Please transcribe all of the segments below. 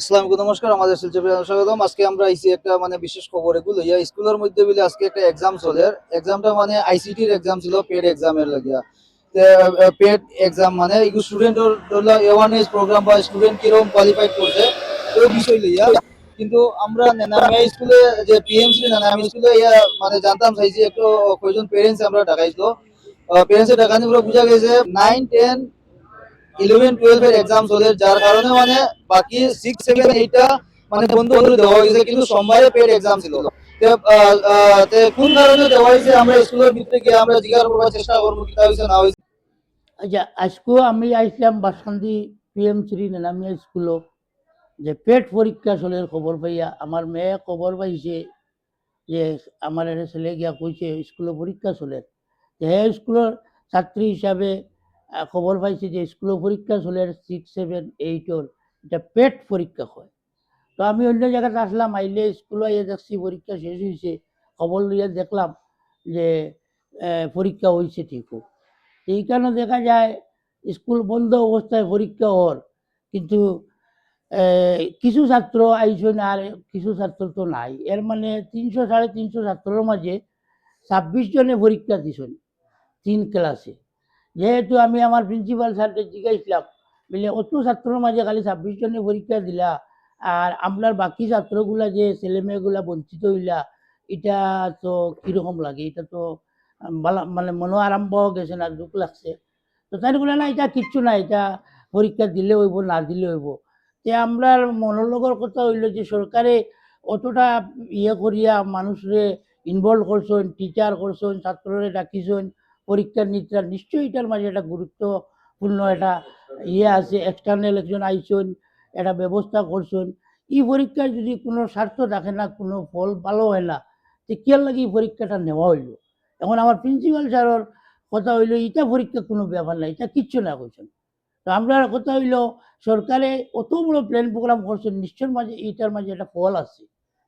আসসালামু নমস্কার। আমাদের শিলচরে স্বাগতম। আজকে আমরা আইসি একটা মানে বিশেষ খবর এগুলো। ইয়া, স্কুলের মধ্যে বলে আজকে একটা এক্সাম চলে। এক্সামটা মানে আইসিটির এক্সাম ছিল পেড এক্সামের লাগিয়া। পেড এক্সাম মানে এগুলো স্টুডেন্টের ধরলা অ্যাওয়ারনেস প্রোগ্রাম বা স্টুডেন্ট কীরকম কোয়ালিফাইড করছে ওই বিষয় লইয়া। কিন্তু আমরা নানামিয়া স্কুলে, যে পিএমসি নানামিয়া স্কুলে ইয়া মানে জানতাম চাইছি, একটু, কয়জন পেরেন্টস আমরা ডাকাইছিল পেরেন্টসে ডাকানি পুরো বোঝা গেছে নাইন টেন ইলেভেন টুয়েলভ এর এক্সাম চলে, যার কারণে মানে বাকি সিক্স সেভেন এইটা মানে বন্ধ করে দেওয়া হয়েছে, কিন্তু সোমবারে পেড এক্সাম ছিল। কোন কারণে দেওয়া হয়েছে, আমরা স্কুলের ভিতরে গিয়ে আমরা জিজ্ঞাসা করবার চেষ্টা করব কিতা হয়েছে, না হয়েছে। আচ্ছা আজকেও আমি আইসলাম বাসন্তী পিএম শ্রী নানামিয়া স্কুলও, যে পেট পরীক্ষা চলে খবর পাইয়া। আমার মেয়ে খবর পাইছে যে আমার এটা ছেলে গিয়া কইছে, স্কুলে পরীক্ষা চলে। যে হে স্কুলের ছাত্রী হিসাবে খবর পাইছে যে স্কুলে পরীক্ষা চলে সিক্স সেভেন এইটর এটা পেট পরীক্ষা হয়। তো আমি অন্য জায়গাতে আসলাম, আইলে স্কুল আইয়া দেখছি পরীক্ষা শেষ হয়েছে খবর লইয়া দেখলাম যে পরীক্ষা হয়েছে ঠিকও। এই কারণে দেখা যায় স্কুল বন্ধ অবস্থায় পরীক্ষা হওয়ার। কিন্তু কিছু ছাত্র আইসন আর কিছু ছাত্র তো নাই। এর মানে তিনশো সাড়ে তিনশো ছাত্রের মাঝে ছাব্বিশ জনে পরীক্ষা দিছেন, তিন ক্লাসে যেহেতু আমি আমার প্রিন্সিপাল স্যারকে জিজ্ঞাসলাম বলে অত ছাত্রের মাঝে খালি ছাব্বিশ জনে পরীক্ষা দিলা, আর আপনার বাকি ছাত্রগুলা যে ছেলেমেয়েগুলা বঞ্চিত হইলা, এটা তো কীরকম লাগে? এটা তো মানে মনো আরম্ভ গেছে না, দুঃখ লাগছে। তো তাই বলে, না, এটা কিচ্ছু না, এটা পরীক্ষা দিলে হইব, না দিলে হইব। তে আমরা মনোলোগর কথা হইল যে, সরকারে অতটা ইয়ে করিয়া মানুষরে ইনভলভ করছেন টিচার করছেন, ছাত্ররে ডাকিছেন পরীক্ষার নিত্রা নিশ্চয়ই এটার মাঝে একটা গুরুত্বপূর্ণ একটা ইয়ে আছে এক্সটার্নাল একজন আইসন, একটা ব্যবস্থা করছেন এই পরীক্ষার যদি কোনো স্বার্থ থাকে না, কোনো ফল ভালো হয় না, তো কিয়ার লাগে এই পরীক্ষাটা নেওয়া হইল? এখন আমার প্রিন্সিপাল স্যারের কথা হইল, এটা পরীক্ষা কোনো ব্যাপার না, এটা কিচ্ছু না করছেন তো আমরা কথা হইল, সরকারে অত বড় প্ল্যান প্রোগ্রাম করছেন নিশ্চয়ের মাঝে এইটার মাঝে একটা ফল আছে।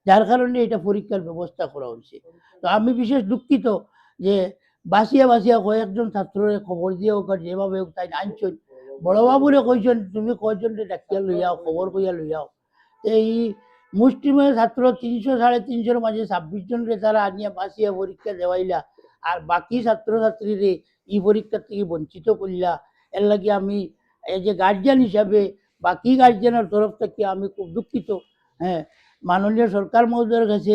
যার কারণে এটা পরীক্ষার ব্যবস্থা করা হয়েছে। তো আমি বিশেষ দুঃখিত যে বাসিয়া বাসিয়া কয়েকজন ছাত্রের খবর দিয়ে হোক যেভাবে তাই আনছেন। বড়বাবুরে কইছেন, তুমি কয়জনকে ডাকিয়া লইয়াও খবর কইয়া লইয়াও এই মুষ্টিমেয় ছাত্র তিনশো সাড়ে তিনশোর মাঝে ছাব্বিশ জনকে তারা আনিয়া বাসিয়া পরীক্ষা দেওয়াইলা আর বাকি ছাত্রছাত্রীরে ই পরীক্ষার থেকে বঞ্চিত করলা। এর লাগে আমি এই যে গার্জিয়ান হিসাবে বাকি গার্জিয়ানের তরফ থেকে আমি খুব দুঃখিত। হ্যাঁ মাননীয় সরকার মহোদয়ের কাছে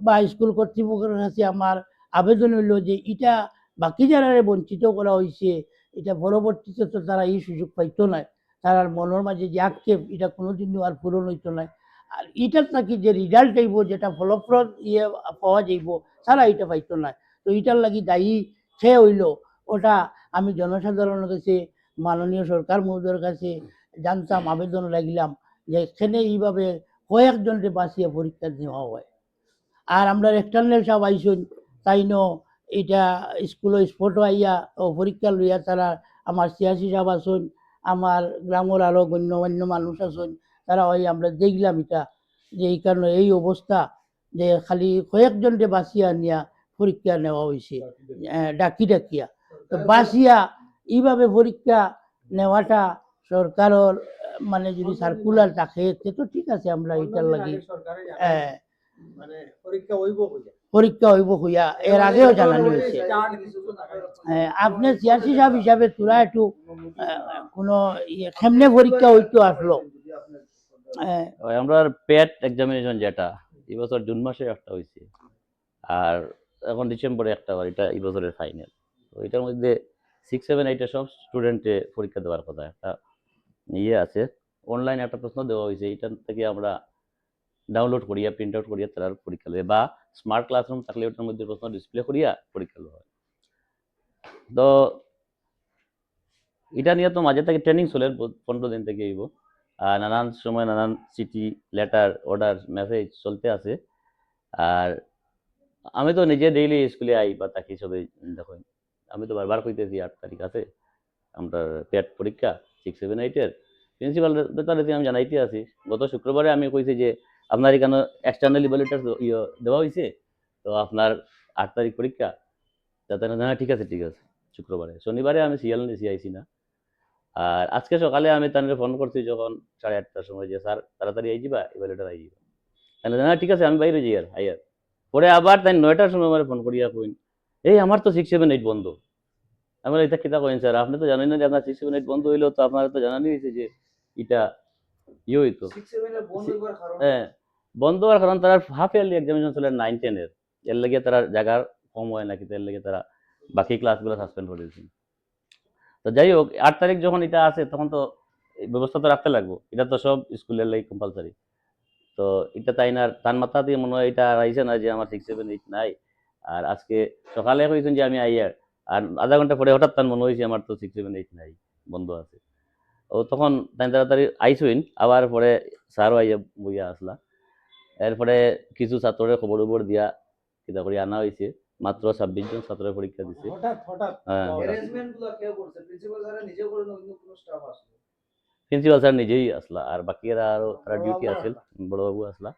বা স্কুল কর্তৃপক্ষের কাছে আমার আবেদন হইল যে এটা বাকি যারা বঞ্চিত করা হয়েছে এটা পরবর্তীতে তো তারা এই সুযোগ পাইতো না তারার মনের মাঝে যে আক্ষেপ, এটা কোনোদিনও আর পূরণ হইতো না আর এটার নাকি যে রেজাল্ট আইব যেটা ফলপ্রদ ইয়ে পাওয়া যাইব, তারা এটা পাইতো না তো এটার লাগি দায়ী সে হইল। ওটা আমি জনসাধারণের কাছে, মাননীয় সরকার মহোদয়ের কাছে জানতাম, আবেদন লাগিলাম যে এখানে এইভাবে কয়েকজনকে বাঁচিয়ে পরীক্ষা দেওয়া হয়। আর আমরা এক্সটার্নাল সব আইসুন তাই ন এটা স্কুল স্পটও আইয়া ও পরীক্ষা লইয়া তারা আমার সিয়াসি সাহেব আসুন আমার গ্রামের আরও গণ্যমান্য মানুষ আসুন তারা ওই আমরা দেখলাম এটা যে এই কারণে এই অবস্থা যে খালি কয়েকজনকে বাঁচিয়া নিয়া পরীক্ষা নেওয়া হয়েছে ডাকি ডাকিয়া। তো বাঁচিয়া এইভাবে পরীক্ষা নেওয়াটা সরকারের মানে যদি সার্কুলার থাকে তে তো ঠিক আছে আমরা এটার লাগি হ্যাঁ মানে পরীক্ষা হইব পরীক্ষা হইব হইয়া এর আগেও জানানো হয়েছে আপনি সিয়াসি সাহেব হিসাবে তোরা একটু কোনো ইয়ে কেমনে পরীক্ষা হইতো আসলো। আমরা পেট এক্সামিনেশন যেটা, এই বছর জুন মাসে একটা হয়েছে আর এখন ডিসেম্বরে একটা আবার এটা এই বছরের ফাইনাল তো এটার মধ্যে সিক্স সেভেন এইটের সব স্টুডেন্টে পরীক্ষা দেওয়ার কথা। একটা ইয়ে আছে অনলাইন একটা প্রশ্ন দেওয়া হয়েছে এইটার থেকে আমরা ডাউনলোড করিয়া প্রিন্ট আউট করিয়া তারা পরীক্ষা দেবে বা স্মার্ট ক্লাসরুম থাকলে ওটার মধ্যে প্রশ্ন ডিসপ্লে করিয়া পরীক্ষা হয়। তো এটা নিয়ে তো মাঝে থেকে ট্রেনিং চলে পনেরো দিন থেকে এইব। আর নানান সময় নানান চিঠি লেটার অর্ডার মেসেজ চলতে আছে। আর আমি তো নিজে ডেইলি স্কুলে আই বা তাকে সবে দেখো, আমি তো বারবার কইতেছি, আট তারিখ আছে, আমরা পেট পরীক্ষা সিক্স সেভেন এইটের প্রিন্সিপাল আমি জানাইতে আছি গত শুক্রবারে আমি কইছি যে আপনার এখানে এক্সটার্নাল ইভ্যালুয়েটার ইয়ে দেওয়া হয়েছে তো আপনার আট তারিখ পরীক্ষা তাতে না ঠিক আছে ঠিক আছে শুক্রবারে। শনিবারে আমি সিএল নিয়েছি আইছি না। আর আজকে সকালে আমি তাদের ফোন করছি যখন সাড়ে আটটার সময় যে স্যার তাড়াতাড়ি আই যাবা ইভ্যালুয়েটার আই যাবা তাহলে না ঠিক আছে আমি বাইরে যাই আর আই আর। পরে আবার তাই নয়টার সময় আমার ফোন করিয়া কইন এই আমার তো সিক্স সেভেন এইট বন্ধ। আমার এটা কিতা কইন স্যার? আপনি তো জানেন না যে আপনার সিক্স সেভেন এইট বন্ধ হইল তো আপনার তো জানানি হয়েছে যে এটা ইয়ে হইতো। হ্যাঁ। বন্ধ হওয়ার কারণ তারা হাফ ইয়ারলি এক্সামিনেশন চলে নাইন টেনের এর। লাগে তারা জায়গার কম হয় নাকি এর লাগে তারা বাকি ক্লাসগুলো সাসপেন্ড করে দিয়েছে। তো যাই হোক, আট তারিখ যখন এটা আছে তখন তো ব্যবস্থা তো রাখতে লাগবো। এটা তো সব স্কুলের লাগে কম্পালসারি তো এটা তাই না তার মাথা দিয়ে মনে হয় এটা আইসে না যে আমার সিক্স সেভেন এইট নাই। আর আজকে সকালে কইছেন যে আমি আইয়ার আর আধা ঘণ্টা পরে হঠাৎ তার মনে হয়েছে আমার তো সিক্স সেভেন এইট নাই, বন্ধ আছে। ও তখন তাই তাড়াতাড়ি আইসইন, আবার পরে স্যারও আইয়া বইয়া আসলা। এরপরে কিছু ছাত্রের খবর খবর দিয়া কিতা করে আনা হয়েছে মাত্র ছাব্বিশ জন ছাত্রের পরীক্ষা দিছে। হ্যাঁ প্রিন্সিপাল স্যার নিজে করে না অন্য কোনো স্টাফ আসলো প্রিন্সিপাল স্যার নিজেই আসলা আর বাকিরা আরও তারা ডিউটি আছিল বড়বাবু আসলা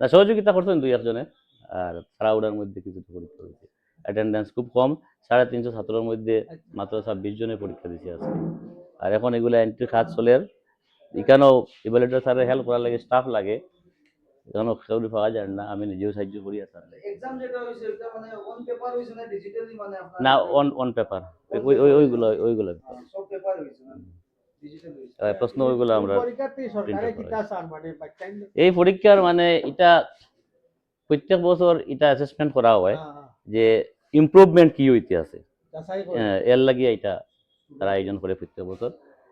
তা সহযোগিতা করছেন দুই একজনে আর ক্রাউডের মধ্যে কিছু পরীক্ষা হয়েছে অ্যাটেন্ডেন্স খুব কম সাড়ে তিনশো ছাত্রের মধ্যে মাত্র ছাব্বিশ জনে পরীক্ষা দিছে আজকে। আর এখন এগুলো এন্ট্রি খাত চলে এখানেও ইভ্যালুয়েটর স্যারের হেল্প করার লাগে স্টাফ লাগে। এখানেও কেউ পাওয়া যায় না আমি নিজেও সাহায্য করি আর স্যার এক্সাম যেটা হইছে এটা মানে অন পেপার হইছে না ডিজিটালি মানে আপনার না অন অন পেপার ওই ওই- ওইগুলো ওইগুলো হ্যাঁ, সব পেপার হইছে না ডিজিটাল হইছে আহ, প্রশ্ন ওইগুলো আমরা মানে এই পরীক্ষার মানে এটা প্রত্যেক বছর এটা অ্যাসেসমেন্ট করা হয় যে ইমপ্রুভমেন্ট কি হইতে আছে। এর লাগিয়ে এটা তারা আয়োজন করে প্রত্যেক বছর।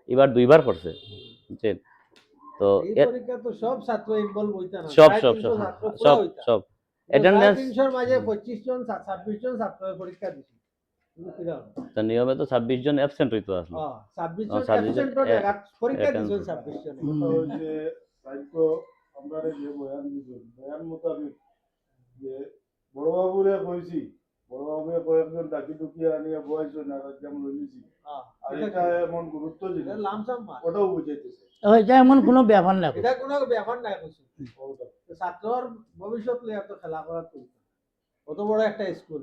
এবার দুইবার করছে বুঝছেন? তো এই এর- পরীক্ষা তো সব ছাত্র ইনভলভ সব সব সব সব সব। তো 300 মাঝে 25 জন 26 জন ছাত্র পরীক্ষা দিছে। তো নিয়মে তো ছাব্বিশ জন অ্যাবসেন্ট হইতো আসলো। হ্যাঁ, 26 জন 26 জন absent র জায়গাত পরীক্ষা attendance 26 জনে। ওই যে দায়িত্ব আমরা যে বয়ান দিছেন বয়ান মোতাবেক যে বড়বাবুরে কইছি বড়বাবুরে কয়েকজন ডাকি টুকি আনিয়ে বয়স না যেমন হ্যাঁ, আর এটা এমন কোনো ব্যাপার না এটা কোনো ব্যাপার নাই। ছাত্রর ভবিষ্যৎ লইয়া তো খেলা করার কত বড় একটা স্কুল।